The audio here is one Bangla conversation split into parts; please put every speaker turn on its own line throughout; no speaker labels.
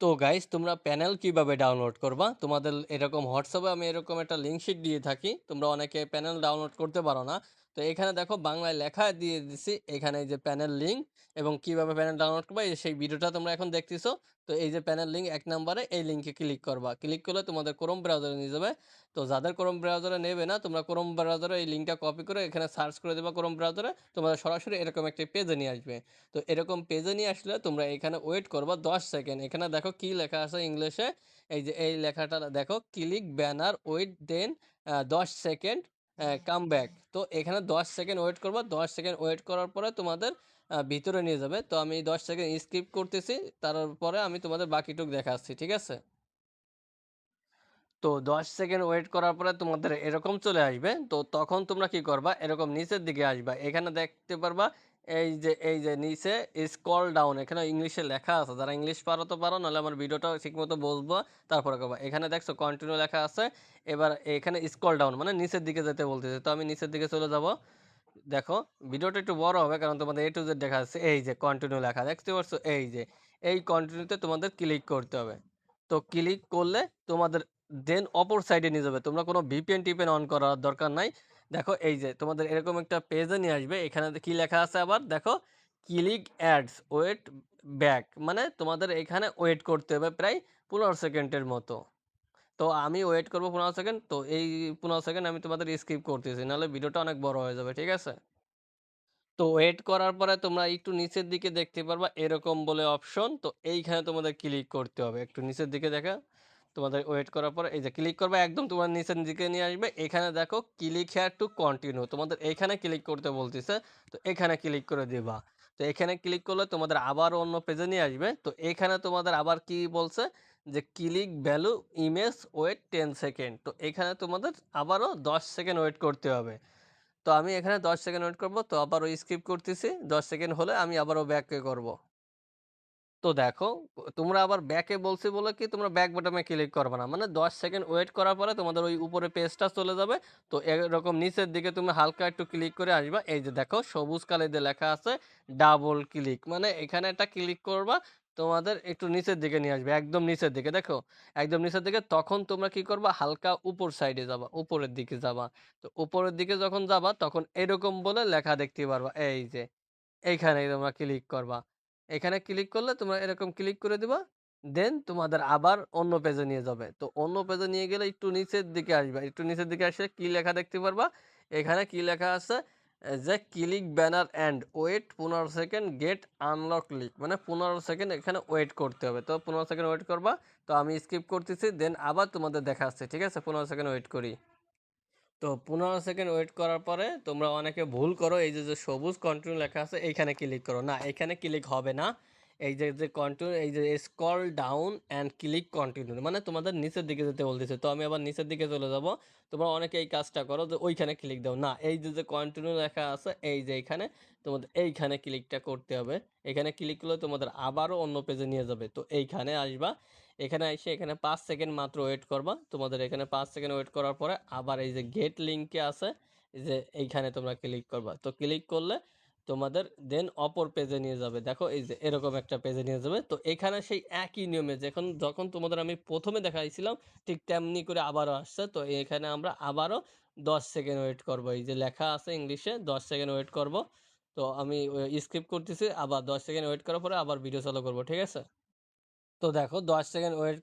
তো গাইস তোমরা প্যানেল কীভাবে ডাউনলোড করবা? তোমাদের এরকম হোয়াটসঅ্যাপে আমি এরকম একটা লিঙ্ক শিট দিয়ে থাকি। তোমরা অনেকে প্যানেল ডাউনলোড করতে পারো না। তো এখানে দেখো বাংলায় লেখা দিয়ে দিছি। এখানে যে প্যানেল লিঙ্ক এবং কীভাবে প্যানেল ডাউনলোড করবা, এই সেই ভিডিওটা তোমরা এখন দেখতেছো, তো এই যে প্যানেল লিঙ্ক এক নম্বরে এই লিঙ্কে ক্লিক করবা। ক্লিক করলে তোমাদের ক্রোম ব্রাউজারে নিয়ে যাবে। তো যাদের ক্রোম ব্রাউজারে নেবে না, তোমরা ক্রোম ব্রাউজারে এই লিঙ্কটা কপি করে এখানে সার্চ করে দেবা ক্রোম ব্রাউজারে তোমাদের সরাসরি এরকম একটি পেজে নিয়ে আসবে। তো এরকম পেজে নিয়ে আসলে তোমরা এখানে ওয়েট করবা দশ সেকেন্ড এখানে দেখো কি লেখা আছে ইংলিশে এই যে এই লেখাটা দেখো ক্লিক ব্যানার ওয়েট দেন দশ সেকেন্ড কাম ব্যাক তো এখানে দশ সেকেন্ড ওয়েট করব। দশ সেকেন্ড ওয়েট করার পরে তোমাদের ভিতরে নিয়ে যাবে। তো আমি দশ সেকেন্ড স্কিপ করতেছি। তারপরে আমি তোমাদের বাকিটুক দেখাচ্ছি, ঠিক আছে? তো দশ সেকেন্ড ওয়েট করার পরে তোমাদের এরকম চলে আসবে। তো তখন তোমরা কি করবা? এরকম নিচের দিকে আসবা। এখানে দেখতে পারবা এই যে এই যে, নিচে স্কল ডাউন এখানে ইংলিশে লেখা আছে। যারা ইংলিশ পারো তো পারো, নাহলে আমার ভিডিওটা ঠিকমতো বুঝব তারপরে করবা এখানে দেখছ কন্টিনিউ লেখা আছে। এবার এখানে স্কল ডাউন মানে নিচের দিকে যেতে বলতেছে। তো আমি নিচের দিকে চলে যাব। দেখো, ভিডিওটা একটু বড় হবে, কারণ তোমাদের এ টু জেড দেখা যাচ্ছে। এই যে কন্টিনিউ লেখা, দেখতে পাচ্ছ এই যে, এই কন্টিনিউতে তোমাদের ক্লিক করতে হবে। তো ক্লিক করলে তোমাদের দেন অপর সাইডে নিয়ে যাবে। তোমরা কোনো ভিপিএন টিপেন অন করার দরকার নাই। দেখো এই যে তোমাদের এরকম একটা পেজে নিয়ে আসবে, এখানে কি লেখা আছে আবার? দেখো ক্লিক অ্যাডস ওয়েট ব্যাক মানে তোমাদের এখানে ওয়েট করতে হবে প্রায় পনেরো সেকেন্ডের মতো। তো আমি ওয়েট করব পনেরো সেকেন্ড, তো এই পনেরো সেকেন্ড আমি তোমাদের স্কিপ করতেছি, নাহলে ভিডিওটা অনেক বড় হয়ে যাবে, ঠিক আছে? তো ওয়েট করার পরে তোমরা একটু নিচের দিকে দেখতে পারবা, এরকম বলে অপশন তো এইখানে তোমাদের ক্লিক করতে হবে, একটু নিচের দিকে দেখা। তোমাদের ওয়েট করার পরে এই যে ক্লিক করবে, একদম তোমার নিচের দিকে নিয়ে আসবে। এখানে দেখো ক্লিক হেয়ার টু কন্টিনিউ তোমাদের এখানে ক্লিক করতে বলতেছে, তো এখানে ক্লিক করে দিবা। তো এখানে ক্লিক করলে তোমাদের আবার অন্য পেজে নিয়ে আসবে। তো এখানে তোমাদের আবার কি বলছে যে click value image wait ten second তো এখানে তোমাদের আবারও দশ সেকেন্ড ওয়েট করতে হবে। তো আমি এখানে দশ সেকেন্ড ওয়েট করব, তো আবারও স্কিপ করতেছি, দশ সেকেন্ড হলে আমি আবারও ব্যাকে করব। তো দেখো তোমরা আবার ব্যাকে বলছি বলে কি, তোমরা ব্যাক বাটনে ক্লিক করবে না। মানে দশ সেকেন্ড ওয়েট করার পরে তোমাদের ওই উপরে পেজটা চলে যাবে। তো এরকম নিচের দিকে তুমি হালকা একটু ক্লিক করে আসবা। এই যে দেখো, সবুজ কালে দিয়ে লেখা আছে ডাবল ক্লিক মানে এখানে একটা ক্লিক করবা, তোমাদের একটু নিচের দিকে নিয়ে আসবে, একদম নিচের দিকে। দেখো, একদম নিচের দিকে, তখন তোমরা কি করবা, হালকা উপর সাইডে যাবা, উপরের দিকে যাবা। তো উপরের দিকে যখন যাবা, তখন এরকম বলে লেখা দেখতে পারবা। এই যে এইখানে তোমরা ক্লিক করবা। এখানে ক্লিক করলে তোমরা এরকম ক্লিক করে দিবা দেন তোমাদের আবার অন্য পেজে নিয়ে যাবে। তো অন্য পেজে নিয়ে গেলে একটু নিচের দিকে আসবে। একটু নিচের দিকে আসলে কি লেখা দেখতে পারবা? এখানে কি লেখা আছে? যে ক্লিক ব্যানার অ্যান্ড ওয়েট পনেরো সেকেন্ড গেট আনলক ক্লিক মানে পনেরো সেকেন্ড এখানে ওয়েট করতে হবে। তো পনেরো সেকেন্ড ওয়েট করবা, তো আমি স্কিপ করতেছি দেন আবার তোমাদের দেখা আসছে, ঠিক আছে? পনেরো সেকেন্ড ওয়েট করি। তো পনেরো সেকেন্ড ওয়েট করার পরে তোমরা অনেকে ভুল করো, এই যে যে সবুজ কন্টিনিউ লেখা আছে, এইখানে ক্লিক করো। না, এখানে ক্লিক হবে না। এই যে যে কন্টিনিউ এই যে scroll down and click continue মানে তোমাদের নিচের দিকে যেতে বলতেছে। তো আমি আবার নিচের দিকে চলে যাব। তোমরা অনেকে এই কাজটা করো যে ওইখানে ক্লিক দাও। না, এই যে যে কন্টিনিউ লেখা আছে, এই যে এইখানে তোমাদের এইখানে ক্লিকটা করতে হবে। এখানে ক্লিক করলে তোমাদের আবারও অন্য পেজে নিয়ে যাবে। তো এইখানে আসবা। এখানে এসে এখানে পাঁচ সেকেন্ড মাত্র ওয়েট করবা। তোমাদের এখানে পাঁচ সেকেন্ড ওয়েট করার পরে আবার এই যে গেট লিঙ্কে আছে, এই যে এইখানে তোমরা ক্লিক করবা। তো ক্লিক করলে তোমাদের দেন অপর পেজে নিয়ে যাবে। দেখো এই যে এরকম একটা পেজে নিয়ে যাবে। তো এখানে সেই একই নিয়মে যখন যখন তোমাদের আমি প্রথমে দেখাইছিলাম, ঠিক তেমনি করে আবারও আসছে। তো এখানে আমরা আবারও দশ সেকেন্ড ওয়েট করব। এই যে লেখা আছে ইংলিশে, দশ সেকেন্ড ওয়েট করব। তো আমি স্কিপ করতেছি, আবার দশ সেকেন্ড ওয়েট করার পরে আবার ভিডিও চালু করব, ঠিক আছে? তো দেখো, দশ সেকেন্ড ওয়েট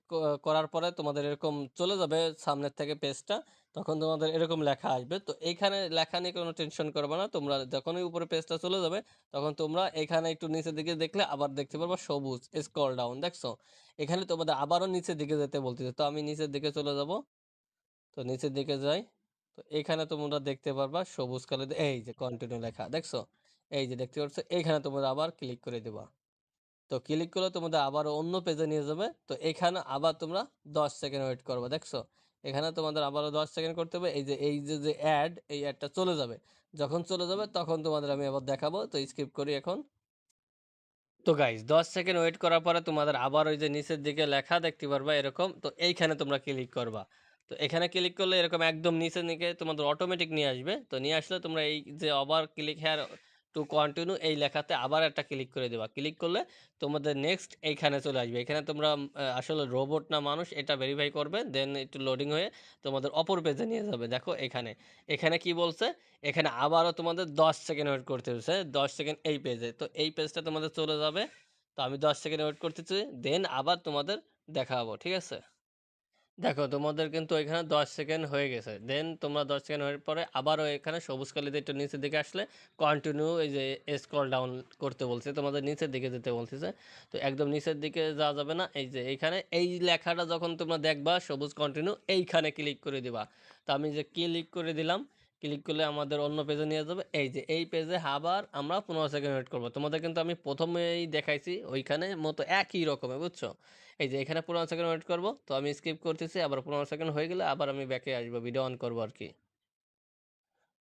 করার পরে তোমাদের এরকম চলে যাবে সামনের থেকে পেজটা তখন তোমাদের এরকম লেখা আসবে। তো এইখানে লেখা নিয়ে কোনো টেনশন করবে না, তোমরা যখনই উপরে পেজটা চলে যাবে, তখন তোমরা এখানে একটু নিচের দিকে দেখলে আবার দেখতে পারবা সবুজ স্ক্রল ডাউন দেখছ? এখানে তোমাদের আবারও নিচের দিকে যেতে বলতেছে। তো আমি নিচের দিকে চলে যাব। তো নিচের দিকে যাই। তো এখানে তোমরা দেখতে পারবা সবুজ কালার এই যে কন্টিনিউ লেখা, দেখছ? এই যে দেখতে পাচ্ছ এইখানে তোমরা আবার ক্লিক করে দেবা। তো ক্লিক করলে তোমাদের আবার অন্য পেজে নিয়ে যাবে। তো এখানে আবার তোমরা দশ সেকেন্ড ওয়েট করবে, দেখছ? এখানে তোমাদের আবারও দশ সেকেন্ড করতে হবে। এই যে এই যে যে অ্যাড এই অ্যাডটা চলে যাবে। যখন চলে যাবে, তখন তোমাদের আমি আবার দেখাবো। তো স্কিপ করি এখন। তো গাইজ দশ সেকেন্ড ওয়েট করার পরে তোমাদের আবার ওই যে নিচের দিকে লেখা দেখতে পারবা এরকম। তো এইখানে তোমরা ক্লিক করবা। তো এখানে ক্লিক করলে এরকম একদম নিচে নিকে তোমাদের অটোমেটিক নিয়ে আসবে। তো নিয়ে আসলে তোমরা এই যে আবার ক্লিক হেয়ার টু কন্টিনিউ এই লেখাতে আবার একটা ক্লিক করে দেবা। ক্লিক করলে তোমাদের নেক্সট এইখানে চলে আসবে। এখানে তোমরা আসলে রোবট না মানুষ, এটা ভেরিফাই করবে দেন একটু লোডিং হয়ে তোমাদের অপর পেজে নিয়ে যাবে। দেখো এখানে। এখানে কি বলছে? এখানে আবারও তোমাদের দশ সেকেন্ড ওয়েট করতে হচ্ছে। দশ সেকেন্ড এই পেজে তো এই পেজটা তোমাদের চলে যাবে। তো আমি দশ সেকেন্ড ওয়েট করতেছি। দেন আবার তোমাদের দেখাবো। ঠিক আছে? দেখো, তোমাদের কিন্তু এখানে দশ সেকেন্ড হয়ে গেছে। দেন তোমরা দশ সেকেন্ড হওয়ার পরে আবারও এখানে সবুজ কালিতে একটু নিচের দিকে আসলে কন্টিনিউ এই যে স্ক্রল ডাউন করতে বলছে, তোমাদের নিচের দিকে যেতে বলতেছে তো একদম নিচের দিকে যাওয়া যাবে না, এই যে এখানে এই লেখাটা যখন তোমরা দেখবা সবুজ কন্টিনিউ এইখানে ক্লিক করে দিবা। তো আমি যে ক্লিক করে দিলাম? ক্লিক করলে আমাদের অন্য পেজে নিয়ে যাবে। এই যে, এই পেজে আবার আমরা পনেরো সেকেন্ড ওয়েট করব। তোমাদের কিন্তু আমি প্রথমেই দেখাইছি, ওইখানে মতো একই রকমের, বুঝছ? এই যে, এখানে পনেরো সেকেন্ড ওয়েট করব। তো আমি স্কিপ করতেছি, আবার পনেরো সেকেন্ড হয়ে গেলে আবার আমি ব্যাকে আসব ভিডিও অন করব আর কি।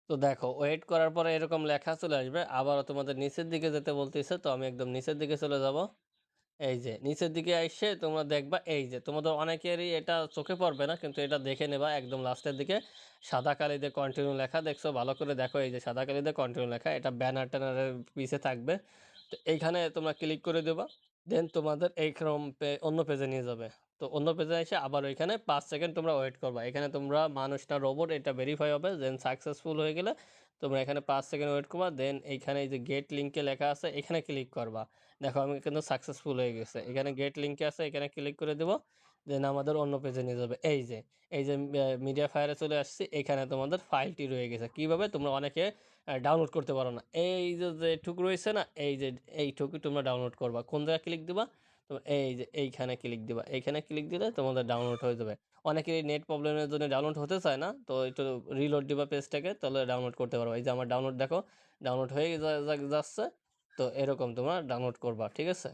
তো দেখো ওয়েট করার পরে এরকম লেখা চলে আসবে। আবার তোমাদের নিচের দিকে যেতে বলতেছে, তো আমি একদম নিচের দিকে চলে যাব। এই যে, নিচের দিকে এসে তোমরা দেখবা, এই যে, তোমাদের অনেকেরই এটা চোখে পড়বে না, কিন্তু এটা দেখে নেবা একদম লাস্টের দিকে। সাদা কালিতে কন্টিনিউ লেখা, দেখছ? ভালো করে দেখো, এই যে, সাদা কালিতে কন্টিনিউ লেখা, এটা ব্যানার ট্যানারের পিছে থাকবে। তো এইখানে তোমরা ক্লিক করে দেবা দেন তোমাদের এইরকম পে- অন্য পেজে নিয়ে যাবে। তো অন্য পেজে এসে আবার ওইখানে পাঁচ সেকেন্ড তোমরা ওয়েট করবা। এখানে তোমরা মানুষটা রোবট এটা ভেরিফাই হবে দেন সাকসেসফুল হয়ে গেলে তোমরা এখানে পাঁচ সেকেন্ড ওয়েট করবা দেন এইখানে এই যে গেট লিঙ্কে লেখা আছে, এখানে ক্লিক করবা। দেখো, আমি কিন্তু সাকসেসফুল হয়ে গেছে। এখানে গেট লিঙ্কে আছে, এখানে ক্লিক করে দেবো দেন আমাদের অন্য পেজে নিয়ে যাবে। এই যে এই যে মিডিয়া ফায়ারে চলে আসছি, এখানে তোমাদের ফাইলটি রয়ে গেছে। কীভাবে? তোমরা অনেকে ডাউনলোড করতে পারো না। এই যে যে টুক রয়েছে না, এই যে, এইটুকু তোমরা ডাউনলোড করবা। কোন জায়গায় ক্লিক দিবা? তো এই যে এইখানে ক্লিক দিবা, এইখানে ক্লিক দিলে তোমাদের ডাউনলোড হয়ে যাবে। অনেকের নেট প্রবলেমের জন্য ডাউনলোড হতে চায় না, তো একটু রিলোড দিবা পেজটাকে তাহলে ডাউনলোড করতে পারব। এই যে আমার ডাউনলোড দেখো ডাউনলোড হয়ে যাচ্ছে, তো এরকম তোমরা ডাউনলোড করবা, ঠিক আছে?